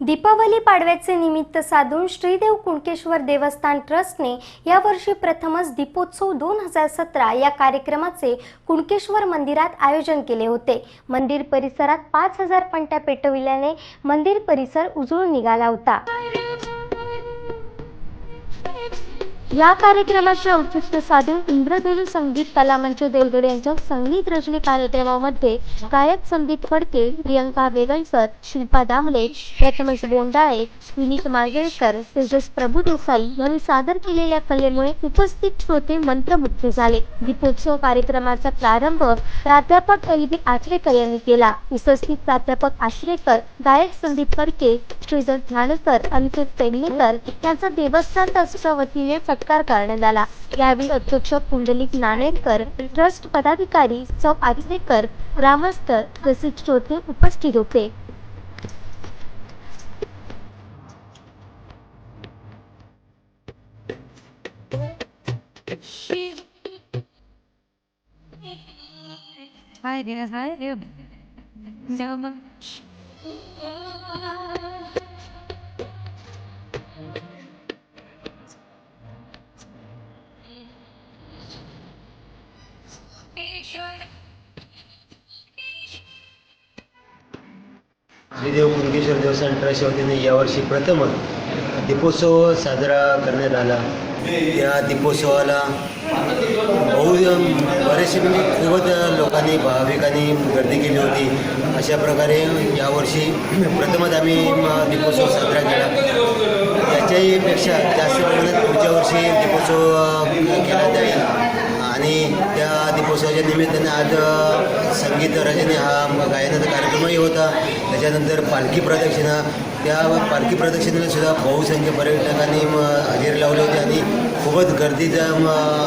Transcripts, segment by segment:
दीपावली पाडव्याचे निमित्त साधून श्रीदेव कुणकेश्वर देवस्थान ट्रस्टने यावर्षी प्रथमच दीपोत्सव दोन हजार सतरा या कार्यक्रमाचे कुणकेश्वर मंदिरात आयोजन केले होते. मंदिर परिसरात पाच हजार पंट्या पेटविल्याने मंदिर परिसर उजळून निघाला होता. या कार्यक्रमाचे औचित्य साधून इंद्रदेवी संगीत कलामंच देवगड यांच्या संगीत रचनी कार्यक्रमामध्ये गायक संदीप फडके प्रियंका वेगळकर शिल्पा दामले प्रथमेश बोंडाळे विनीत मार्गेळकर तेजस प्रभुदेसाई यांनी सादर केलेल्या कलेमुळे उपस्थित श्रोते मंत्रमुग्ध झाले. दीपोत्सव कार्यक्रमाचा प्रारंभ प्राध्यापक अलिदी आचरेकर यांनी केला. उपस्थित प्राध्यापक आश्रेकर गायक संदीप फडके श्रीधर ठाणेकर अनिकेत पेडणेकर यांचा देवस्थान ट्रस्टच्या वतीने सत्कार करण्यात आला यावेळी अध्यक्ष पुंडलिक नाणेकर ट्रस्ट पदाधिकारी सौ आचरेकर ग्रामस्थ तसेच श्रोते उपस्थित होते Hi dear. hi dear. So much. Shridev Kunkeshwar देवस्थान ट्रस्टच्या वतीने यावर्षी प्रथमच दीपोत्सव साजरा करण्यात आला. या दीपोत्सवाला बहु बरेचसे म्हणजे खूपच लोकांनी भाविकांनी गर्दी केली होती. अशा प्रकारे यावर्षी प्रथमच आम्ही दीपोत्सव साजरा केला. त्याच्याही पेक्षा जास्त प्रमाणात पुढच्या वर्षी दीपोत्सव केला जाईल. आणि त्या निमित्ताने आज संगीत रचने हा गायनाचा कार्यक्रमही होता. त्याच्यानंतर पालखी प्रदक्षिणा त्या पालखी प्रदक्षिणेला सुद्धा म्हणजे बहुसंख्य पर्यटकांनी म हजेरी लावली होती आणि खूपच गर्दीचा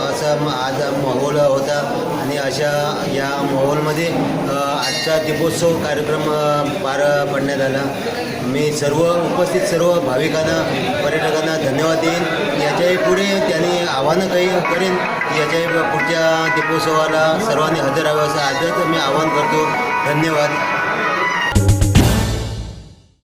असा म आज माहोल होता. आणि अशा या माहोलमध्ये आजचा दीपोत्सव कार्यक्रम पार पडण्यात आला. मी सर्व उपस्थित सर्व भाविकांना पर्यटकांना धन्यवाद देईन. याच्याही पुढे त्यांनी आव्हानं काही करेन. याच्याही पुढच्या दीपोत्सवाला सर्वांनी हजर राहावं असं आजच मी आवाहन करतो. धन्यवाद.